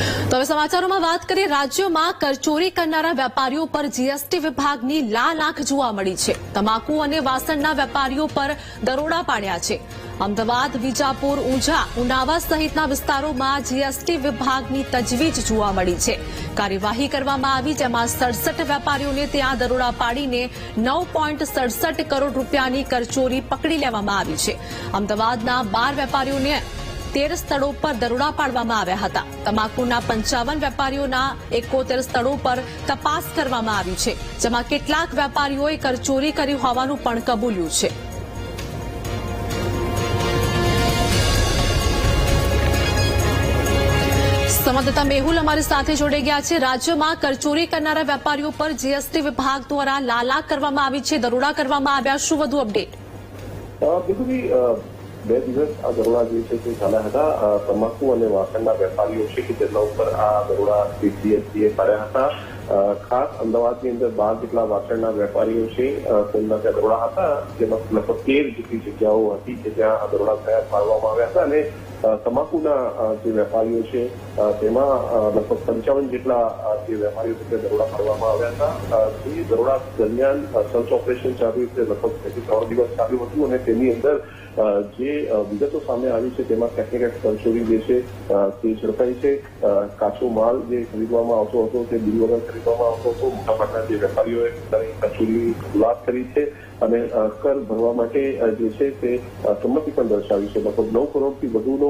તો હવે સમાચારોમાં વાત કરીએ રાજ્યમાં કરચોરી કરનારા વેપારીઓ પર જીએસટી વિભાગની લાલ આંખ જોવા મળી છે. તમાકુ અને વાસણના વેપારીઓ પર દરોડા પાડ્યા છે. અમદાવાદ, વિજાપુર ઉંઝા ઉનાવા સહિતના વિસ્તારોમાં જીએસટી વિભાગની તજવીજ જોવા મળી છે. કાર્યવાહી કરવામાં આવી જેમાં સડસઠ વેપારીઓને ત્યાં દરોડા પાડીને નવ કરોડ રૂપિયાની કરચોરી પકડી લેવામાં આવી છે. અમદાવાદના બાર વેપારીઓને તેર સ્થળો પર દરોડા પાડવામાં આવ્યા હતા. તમાકુના પંચાવન વેપારીઓના એકોતેર સ્થળો પર તપાસ કરવામાં આવી છે જેમાં કેટલાક વેપારીઓએ કરચોરી કરી હોવાનું પણ કબૂલ્યું છે. સંવાદદાતા મેહુલ અમારી સાથે જોડાઈ ગયા છે. રાજ્યમાં કરચોરી કરનારા વેપારીઓ પર જીએસટી વિભાગ દ્વારા લાલા કરવામાં આવી છે દરોડા કરવામાં આવ્યા. શું વધુ અપડેટ? અ, બે દિવસ આ દરોડા જે છે તે ચાલ્યા હતા. તમાકુ અને વાસણના વેપારીઓ છે કે જેના ઉપર આ દરોડા સીસીએસસીએ કર્યા હતા. ખાસ અમદાવાદની અંદર બાર જેટલા વાસણના વેપારીઓ છે તેમના ત્યાં દરોડા હતા. જેમાં લગભગ તેર જેટલી જગ્યાઓ હતી કે જ્યાં આ દરોડા થયા પાડવામાં આવ્યા હતા અને તમાકુના જે વેપારીઓ છે તેમાં લગભગ પંચાવન જેટલા જે વેપારીઓ છે દરોડા પાડવામાં આવ્યા હતા. અ, દરોડા દરમિયાન સર્ચ ઓપરેશન ચાલ્યું છે લગભગ બે ત્રણ દિવસ ચાલ્યું હતું અને તેની અંદર જે વિગતો સામે આવી છે તેમાં ટેકનિકલ સંશોધી જે છે તે ઝડપાઈ છે. કાચો માલ જે ખરીદવામાં આવતો હતો તે બિલ ખરીદવામાં આવતો હતો. મોટાભાગના જે વેપારીઓએ પોતાની કચોરી ખુલાસ કરી છે અને કર ભરવા માટે જે છે તે સંમતિ પણ દર્શાવી છે. લગભગ નવ કરોડથી વધુનો